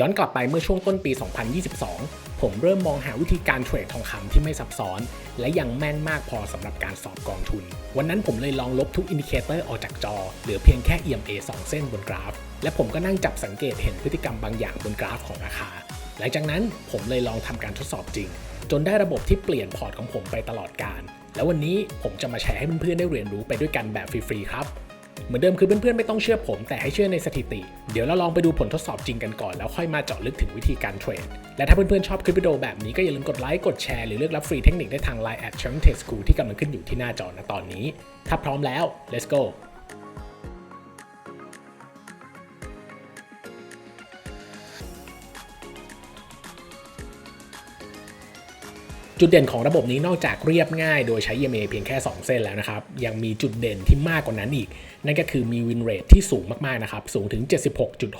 ย้อนกลับไปเมื่อช่วงต้นปี 2022 ผมเริ่มมองหาวิธีการเทรดทองคำที่ไม่ซับซ้อน และยังแม่นมากพอสำหรับการสอบกองทุน วันนั้นผมเลยลองลบทุกอินดิเคเตอร์ออกจากจอ เหลือเพียงแค่ EMA 2 เส้นบนกราฟ และผมก็นั่งจับสังเกตเห็นพฤติกรรมบางอย่างบนกราฟของราคา หลังจากนั้นผมเลยลองทำการทดสอบจริง จนได้ระบบที่เปลี่ยนพอร์ตของผมไปตลอดการ แล้ววันนี้ผมจะมาแชร์ให้เพื่อนๆได้เรียนรู้ไปด้วยกันแบบฟรีๆครับ เหมือนเดิมคือเพื่อนๆไม่ต้องเชื่อผม แต่ให้เชื่อในสถิติ เดี๋ยวเราลองไปดูผลทดสอบจริงกันก่อน แล้วค่อยมาเจาะลึกถึงวิธีการเทรด และถ้าเพื่อนๆชอบคลิปวิดีโอแบบนี้ก็อย่าลืมกดไลค์กดแชร์หรือเลือกรับฟรีเทคนิคได้ทาง Line at c h a m t e School ที่กำลังขึ้นอยู่ที่หน้าจอณตอนนี้ ถ้าพร้อมแล้ว let's go จุดเด่นของระบบนี้นอกจากเรียบง่ายโดยใช้ EMA เพียงแค่ 2 เส้นแล้วนะครับ ยังมีจุดเด่นที่มากกว่านั้นอีก นั่นก็คือมีวินเรทที่สูงมากๆนะครับ สูงถึง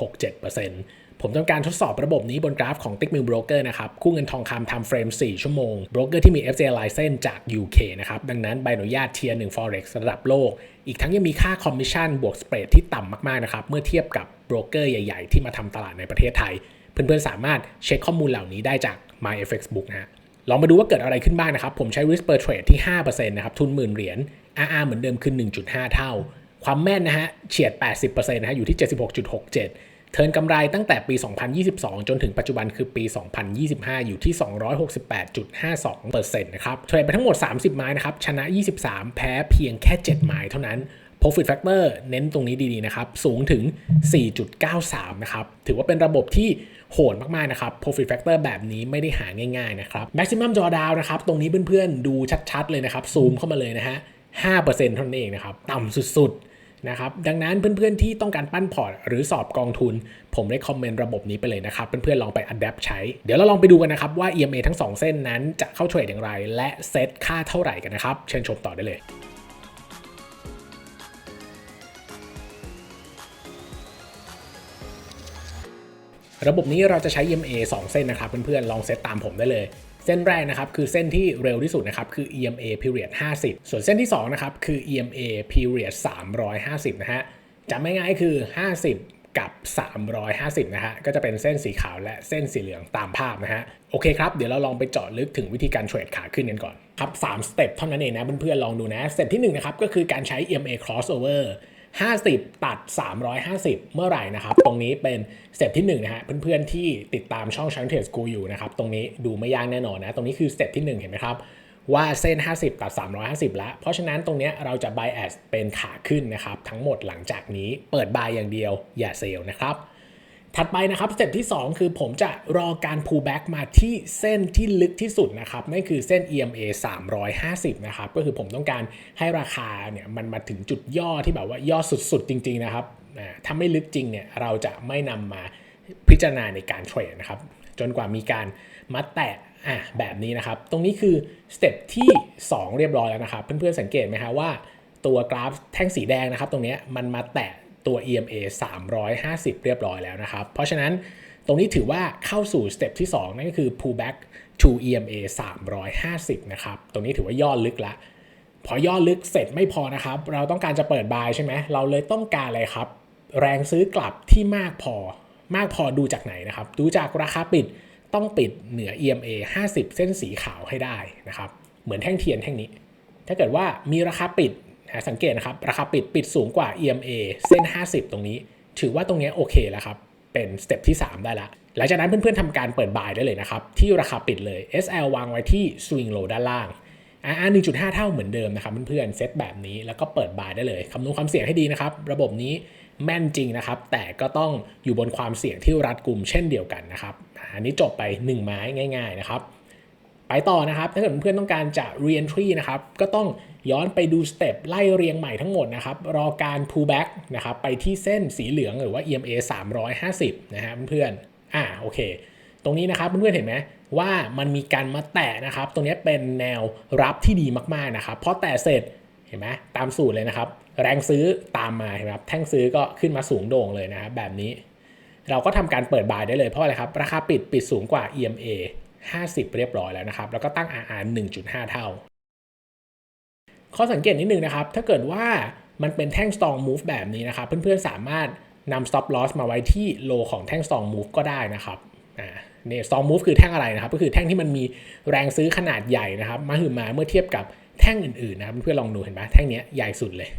76.67%ผมต้องการทดสอบระบบนี้บนกราฟของ Tick Mill Broker นะครับ คู่เงินทองคำ time frame 4ชั่วโมง โบรกเกอร์ที่มี FCA license จาก UK นะครับ ดังนั้นใบอนุญาต Tier 1 Forex ระดับโลก อีกทั้งยังมีค่าคอมมิชชั่นบวกสเปรดที่ต่ำมากๆนะครับเมื่อเทียบกับโบรกเกอร์ใหญ่ ๆ ที่มาทำตลาดในประเทศไทย เพื่อนๆสามารถเช็คข้อมูลเหล่านี้ได้จาก MyFX Book นะฮะ ลองมาดูว่าเกิดอะไรขึ้นบ้างนะครับ ผมใช้ risk per trade ที่ 5%นะครับทุนหมื่นเหรียญ RR เหมือนเดิมคือ 1.5 เท่า ความแม่นนะฮะเฉียด 80%นะฮะอยู่ที่ 76.67 เทิร์นกำไรตั้งแต่ปี 2022 จนถึงปัจจุบันคือปี 2025 อยู่ที่ 268.52%นะครับเทรดไปทั้งหมด 30 ไม้นะครับชนะ 23 แพ้เพียงแค่ 7 ไม้เท่านั้น Profit Factor เน้นตรงนี้ดีๆนะครับ สูงถึง 4.93 นะครับ ถือว่าเป็นระบบที่โหดมากๆนะครับ Profit Factor แบบนี้ไม่ได้หาง่ายๆนะครับ Maximum Drawdown นะครับ ตรงนี้เพื่อนๆ ดูชัดๆ เลยนะครับ ซูมเข้ามาเลยนะฮะ 5%เท่านั้นเองนะครับ ต่ำสุดๆนะครับดังนั้นเพื่อนๆที่ต้องการปั้นพอร์ตหรือสอบกองทุน ผมได้คอมเมนต์ระบบนี้ไปเลยนะครับ เพื่อนๆลองไป adapt ใช้ เดี๋ยวเราลองไปดูกันนะครับว่า EMA ทั้ง 2 เส้นนั้นจะเข้าเทรดอย่างไร และเซตค่าเท่าไหร่กันนะครับ เชิญชมต่อได้เลย ระบบนี้เราจะใช้ EMA 2 เส้นนะครับเพื่อนๆลองเซตตามผมได้เลย เส้นแรกนะครับคือเส้นที่เร็วที่สุดนะครับคือ EMA period 50 ส่วนเส้นที่2นะครับคือ EMA period 350นะฮะจำง่ายๆคือ 50กับ 350 นะฮะ ก็จะเป็นเส้นสีขาวและเส้นสีเหลืองตามภาพนะฮะ โอเคครับ เดี๋ยวเราลองไปเจาะลึกถึงวิธีการเทรดขาขึ้นกันก่อน ครับ3สเต็ปเท่านั้นเองนะเพื่อนๆ ลองดูนะ สเต็ปที่1นะครับ ก็คือการใช้ EMA crossover 50 ตัด 350 เมื่อไหร่นะครับ ตรงนี้เป็นสเต็ปที่1นะฮะเพื่อนๆที่ติดตามช่อง Channel Trade School อยู่นะครับ ตรงนี้ดูไม่ยากแน่นอนนะ ตรงนี้คือสเต็ปที่ 1 เห็นไหมครับว่าเส้น 50 ตัด 350 แล้ว เพราะฉะนั้นตรงนี้เราจะ bias เป็นขาขึ้นนะครับ ทั้งหมดหลังจากนี้เปิดบายอย่างเดียวอย่าเซลนะครับ ถัดไปนะครับสเต็ปที่ 2 คือผมจะรอการ pull back มาที่เส้นที่ลึกที่สุดนะครับนั่นคือเส้น EMA 350 นะครับ ก็คือผมต้องการให้ราคาเนี่ยมันมาถึงจุดย่อที่แบบว่าย่อสุดๆ จริง ๆ นะครับถ้าไม่ลึกจริงเนี่ยเราจะไม่นำมาพิจารณาในการเทรดนะครับ จนกว่ามีการมาแตะอะแบบนี้นะครับ ตรงนี้คือสเต็ปที่ 2 เรียบร้อยแล้วนะครับ เพื่อนๆสังเกตไหมฮะว่าตัวกราฟแท่งสีแดงนะครับ ตรงนี้มันมาแตะ ตัว EMA 350 เรียบร้อยแล้วนะครับ เพราะฉะนั้นตรงนี้ถือว่าเข้าสู่สเต็ปที่ 2 นั่นก็คือ pullback to EMA 350 นะครับ ตรงนี้ถือว่าย่อลึกละ พอย่อลึกเสร็จไม่พอนะครับ เราต้องการจะเปิดบายใช่ไหม เราเลยต้องการอะไรครับ แรงซื้อกลับที่มากพอ มากพอดูจากไหนนะครับ ดูจากราคาปิดต้องปิดเหนือ EMA 50 เส้นสีขาวให้ได้นะครับ เหมือนแท่งเทียนแท่งนี้ ถ้าเกิดว่ามีราคาปิด สังเกตนะครับ ราคาปิดปิดสูงกว่า EMA เส้น 50 ตรงนี้ ถือว่าตรงนี้โอเคแล้วครับ เป็นสเต็ปที่ 3 ได้ละหลังจากนั้นเพื่อนๆทำการเปิดบายได้เลยนะครับ ที่ราคาปิดเลย SL วางไว้ที่ swing low ด้านล่าง RR 1.5 เท่าเหมือนเดิมนะครับเพื่อนๆเซตแบบนี้แล้วก็เปิดบายได้เลยคำนวณความเสี่ยงให้ดีนะครับ ระบบนี้แม่นจริงนะครับ แต่ก็ต้องอยู่บนความเสี่ยงที่รัดกลุ่มเช่นเดียวกันนะครับอันนี้จบไป 1 ไม้ง่าย ๆ นะครับ ไปต่อนะครับ ถ้าเกิดเพื่อนต้องการจะ re-entry นะครับ ก็ต้องย้อนไปดูสเต็ปไล่เรียงใหม่ทั้งหมดนะครับ รอการ pullback นะครับ ไปที่เส้นสีเหลืองหรือว่า EMA 350 นะฮะเพื่อนๆอ่าโอเค ตรงนี้นะครับเพื่อนๆเห็นไหมว่ามันมีการมาแตะนะครับ ตรงนี้เป็นแนวรับที่ดีมากๆนะครับ เพราะแตะเสร็จเห็นไหมตามสูตรเลยนะครับ แรงซื้อตามมาเห็นไหมครับแท่งซื้อก็ขึ้นมาสูงโด่งเลยนะครับแบบนี้ เราก็ทำการเปิดบายได้เลยเพราะอะไรครับ ราคาปิดปิดสูงกว่า EMA 50 เรียบร้อยแล้วนะครับ แล้วก็ตั้ง RR 1.5 เท่า ข้อสังเกตนิดนึงนะครับ ถ้าเกิดว่ามันเป็นแท่ง strong move แบบนี้นะครับ เพื่อนๆ สามารถนำ stop loss มาไว้ที่ low ของแท่ง strong move ก็ได้นะครับอ่าเนี่ย strong move คือแท่งอะไรนะครับ ก็คือแท่งที่มันมีแรงซื้อขนาดใหญ่นะครับ มาหือมาเมื่อเทียบกับแท่งอื่นๆนะครับเพื่อนๆลองดูเห็นไหมแท่งนี้ใหญ่สุดเลย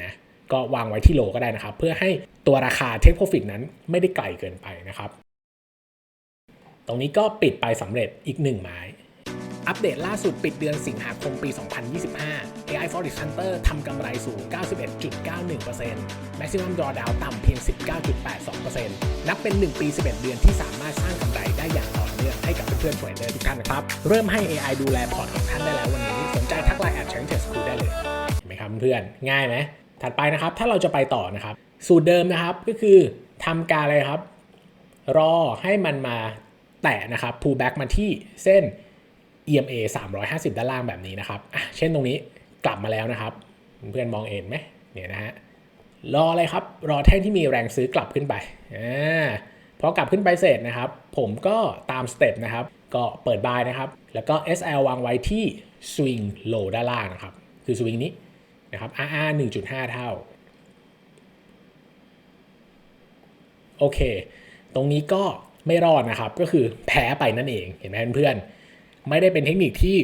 นะก็วางไว้ที่โลก็ได้นะครับ เพื่อให้ตัวราคา take profit นั้นไม่ได้ไกลเกินไปนะครับ ตรงนี้ก็ปิดไปสำเร็จอีกหนึ่งไม้ อัปเดตล่าสุดปิดเดือนสิงหาคมปี 2025 AI Forex Hunter ทำกำไรสูง 91.91% Maximum Drawdown ต่ำเพียง 19.82%นับเป็น 1 ปี 11 เดือนที่สามารถสร้างกำไรได้อย่างต่อเนื่องให้กับเพื่อนๆเทรดเดอร์ทุกท่านนะครับ เริ่มให้ AI ดูแลพอร์ตของท่านได้แล้ววันนี้สนใจทักไลน์แอด Change Test School ได้เลยเห็นไหมครับเพื่อนง่ายไหมถัดไปนะครับถ้าเราจะไปต่อนะครับ สูตรเดิมนะครับก็คือทำการอะไรครับ รอให้มันมา แตะนะครับ pull back มาที่เส้น EMA 350 ด้านล่างแบบนี้นะครับเช่นตรงนี้กลับมาแล้วนะครับ เพื่อนมองเห็นไหมเนี่ยนะฮะรออะไรครับ รอแท่งที่มีแรงซื้อกลับขึ้นไปอ่าพอกลับขึ้นไปเสร็จนะครับ ผมก็ตามสเต็ปนะครับ ก็เปิดบายนะครับ แล้วก็ SL วางไว้ที่ swing low ด้านล่างนะครับ คือ swing นี้นะครับ RR 1.5 เท่า โอเค ตรงนี้ก็ ไม่รอดนะครับ ก็คือแพ้ไปนั่นเองเห็นไหมเพื่อนๆไม่ได้เป็นเทคนิคที่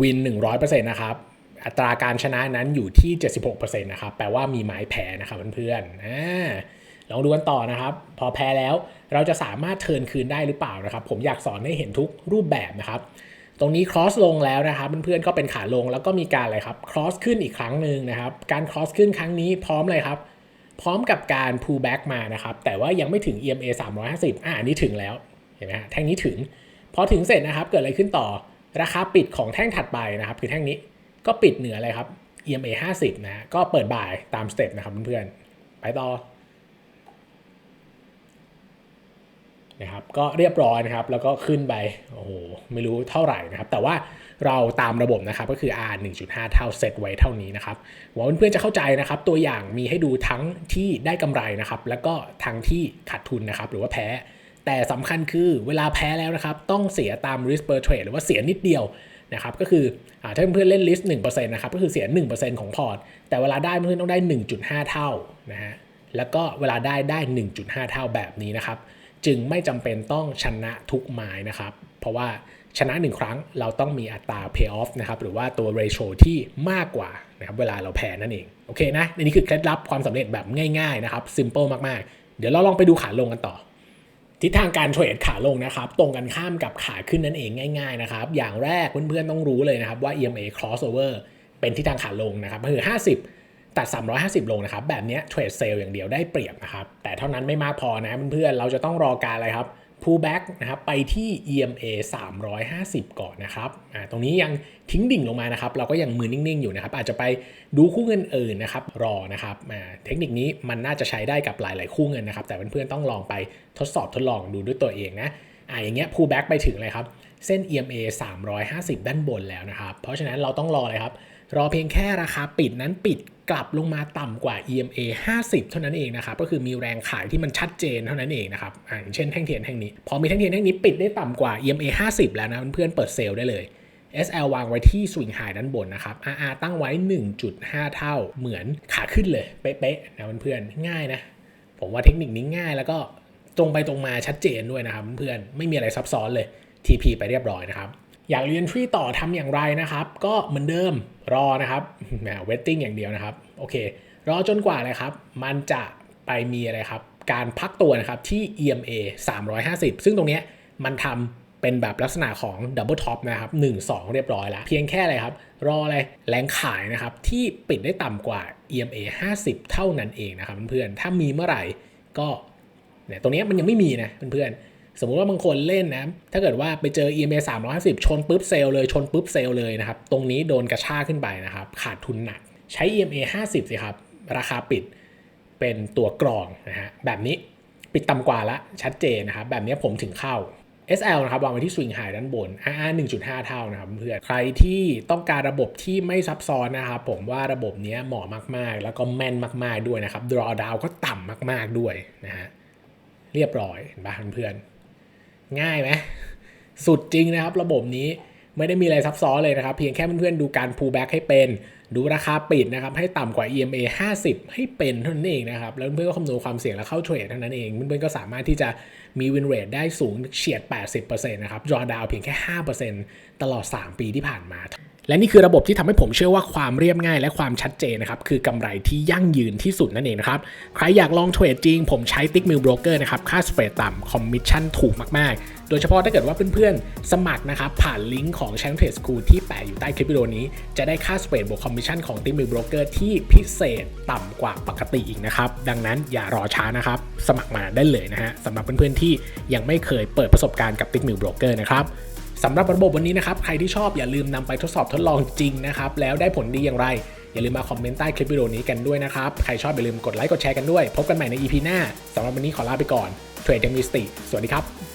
วิน 100%นะครับอัตราการชนะนั้นอยู่ที่ 76%นะครับแปลว่ามีไม้แพ้นะครับเพื่อนๆอ่าลองดูกันต่อนะครับ พอแพ้แล้วเราจะสามารถเทิร์นคืนได้หรือเปล่านะครับ ผมอยากสอนให้เห็นทุกรูปแบบนะครับ ตรงนี้ cross ลงแล้วนะครับเพื่อนๆก็เป็นขาลงแล้วก็มีการอะไรครับ cross ขึ้นอีกครั้งหนึ่งนะครับ การ cross ขึ้นครั้งนี้พร้อมเลยครับ พร้อมกับการ pull back มานะครับ แต่ว่ายังไม่ถึง EMA 350 อ่าอันนี้ถึงแล้วเห็นไหมฮะแท่งนี้ถึง พอถึงเสร็จนะครับ เกิดอะไรขึ้นต่อ ราคาปิดของแท่งถัดไปนะครับ คือแท่งนี้ก็ปิดเหนืออะไรครับ EMA 50 นะฮะก็เปิดบ่ายตามสเต็ปนะครับเพื่อนๆไปต่อ นะครับก็เรียบร้อยนะครับแล้วก็ขึ้นไปโอ้โหไม่รู้เท่าไหร่นะครับ แต่ว่าเราตามระบบนะครับก็คือ R 1.5 เท่าเซตไว้เท่านี้นะครับหวังว่าเพื่อนๆจะเข้าใจนะครับ ตัวอย่างมีให้ดูทั้งที่ได้กำไรนะครับ แล้วก็ทั้งที่ขาดทุนนะครับ หรือว่าแพ้ แต่สำคัญคือเวลาแพ้แล้วนะครับ ต้องเสียตาม risk per trade หรือว่าเสียนิดเดียวนะครับก็คืออ่าถ้าเพื่อนๆเล่น list 1%นะครับก็คือเสีย 1%ของพอร์ต แต่เวลาได้เพื่อนต้องได้ 1.5 เท่านะฮะแล้วก็เวลาได้ได้ 1.5 เท่าแบบนี้นะครับ จึงไม่จำเป็นต้องชนะทุกไม้นะครับ เพราะว่าชนะ 1 ครั้งเราต้องมีอัตรา payoff นะครับหรือว่าตัว ratio ที่มากกว่านะครับเวลาเราแพ้นั่นเอง โอเคนะอันนี้คือเคล็ดลับความสำเร็จแบบง่ายๆนะครับ simple มากๆ เดี๋ยวเราลองไปดูขาลงกันต่อ ทิศทางการเทรดขาลงนะครับ ตรงกันข้ามกับขาขึ้นนั่นเองง่ายๆนะครับ อย่างแรกเพื่อนๆต้องรู้เลยนะครับว่า EMA crossover เป็นทิศทางขาลงนะครับคือ 50 ตัด350 ลงนะครับ แบบนี้เทรดเซลอย่างเดียวได้เปรียบนะครับ แต่เท่านั้นไม่มากพอนะเพื่อนๆ เราจะต้องรอการอะไรครับ pullback นะครับ ไปที่ EMA 350 ก่อนนะครับ อ่า ตรงนี้ยังทิ้งดิ่งลงมานะครับ เราก็ยังมือนิ่งๆ อยู่นะครับ อาจจะไปดูคู่เงินอื่นนะครับ รอนะครับ อ่า เทคนิคนี้มันน่าจะใช้ได้กับหลายๆ คู่เงินนะครับ แต่เพื่อนๆ ต้องลองไปทดสอบทดลองดูด้วยตัวเองนะ อ่า อย่างเงี้ย pullback ไปถึงเลยครับ เส้น EMA 350 ด้านบนแล้วนะครับ เพราะฉะนั้นเราต้องรอเลยครับ รอเพียงแค่ราคาปิดนั้นปิดกลับลงมาต่ำกว่า EMA 50 เท่านั้นเองนะครับ ก็คือมีแรงขายที่มันชัดเจนเท่านั้นเองนะครับอ่าอย่างเช่นแท่งเทียนแท่งนี้ พอมีแท่งเทียนแท่งนี้ปิดได้ต่ำกว่า EMA 50 แล้วนะเพื่อนเปิดเซลล์ได้เลย SL วางไว้ที่สวิงไฮด้านบนนะครับ RR ตั้งไว้ 1.5 เท่าเหมือนขาขึ้นเลย เป๊ะๆนะเพื่อนๆง่ายนะ ผมว่าเทคนิคนี้ง่ายแล้วก็ตรงไปตรงมาชัดเจนด้วยนะครับเพื่อนๆไม่มีอะไรซับซ้อนเลย TP ไปเรียบร้อยนะครับ อยากเรียนทรีต่อทำอย่างไรนะครับ ก็เหมือนเดิมรอนะครับแหมเวทติ้งอย่างเดียวนะครับ โอเค รอจนกว่าเลยครับ มันจะไปมีอะไรครับ การพักตัวนะครับที่ EMA 350 ซึ่งตรงเนี้ยมันทำเป็นแบบลักษณะของดับเบิลท็อปนะครับ1 2 เรียบร้อยแล้ว เพียงแค่อะไรครับ รออะไรแรงขายนะครับ ที่ปิดได้ต่ำกว่า EMA 50 เท่านั้นเองนะครับเพื่อนๆถ้ามีเมื่อไหร่ก็เนี่ยตรงเนี้ยมันยังไม่มีนะเพื่อนๆ สมมุติว่าบางคนเล่นนะ ถ้าเกิดว่าไปเจอ EMA 350 ชนปุ๊บเซลเลย ชนปุ๊บเซลเลยนะครับ ตรงนี้โดนกระชากขึ้นไปนะครับ ขาดทุนหนัก ใช้ EMA 50 สิครับ ราคาปิดเป็นตัวกรองนะฮะ แบบนี้ปิดต่ำกว่าละ ชัดเจนนะครับ แบบนี้ผมถึงเข้า SL นะครับวางไว้ที่สวิงไฮด้านบน RR 1.5 เท่านะครับเพื่อน ใครที่ต้องการระบบที่ไม่ซับซ้อนนะครับผมว่าระบบนี้เหมาะมากๆ แล้วก็แม่นมากๆด้วยนะครับ drawdown ก็ต่ำมากๆด้วยนะฮะ เรียบร้อยเห็นปะเพื่อนๆ ง่ายไหมสุดจริงนะครับ ระบบนี้ไม่ได้มีอะไรซับซ้อนเลยนะครับ เพียงแค่เพื่อนๆดูการ pull back ให้เป็น ดูราคาปิดนะครับ ให้ต่ำกว่า EMA 50 ให้เป็นเท่านั้นเองนะครับ แล้วเพื่อนก็คำนวณความเสี่ยงแล้วเข้าเทรดเท่านั้นเอง เพื่อนๆก็สามารถที่จะมี win rate ได้สูงเฉียด 80%นะครับ draw down เพียงแค่ 5%ตลอด 3 ปีที่ผ่านมาและนี่คือระบบที่ทำให้ผมเชื่อว่าความเรียบง่ายและความชัดเจนนะครับ คือกำไรที่ยั่งยืนที่สุดนั่นเองนะครับ ใครอยากลองเทรดจริง ผมใช้ Tick Mill Broker นะครับ ค่าสเปรดต่ำคอมมิชชั่นถูกมากๆ โดยเฉพาะถ้าเกิดว่าเพื่อนๆ สมัครนะครับ ผ่านลิงก์ของ Channel Trade School ที่แปะอยู่ใต้คลิปวิดีโอนี้ จะได้ค่าสเปรดบวกคอมมิชชั่นของ Tick Mill Broker ที่พิเศษต่ำกว่าปกติอีกนะครับดังนั้นอย่ารอช้านะครับสมัครมาได้เลยนะฮะสำหรับเพื่อนๆที่ยังไม่เคยเปิดประสบการณ์กับ Tick Mill Broker นะครับ สำหรับระบบวันนี้นะครับ ใครที่ชอบอย่าลืมนำไปทดสอบทดลองจริงนะครับ แล้วได้ผลดีอย่างไร อย่าลืมมาคอมเมนต์ใต้คลิปวิดีโอนี้กันด้วยนะครับ ใครชอบอย่าลืมกดไลค์กดแชร์กันด้วย พบกันใหม่ใน EP หน้าสำหรับวันนี้ขอลาไปก่อนเทรดยังมีสติ สวัสดีครับ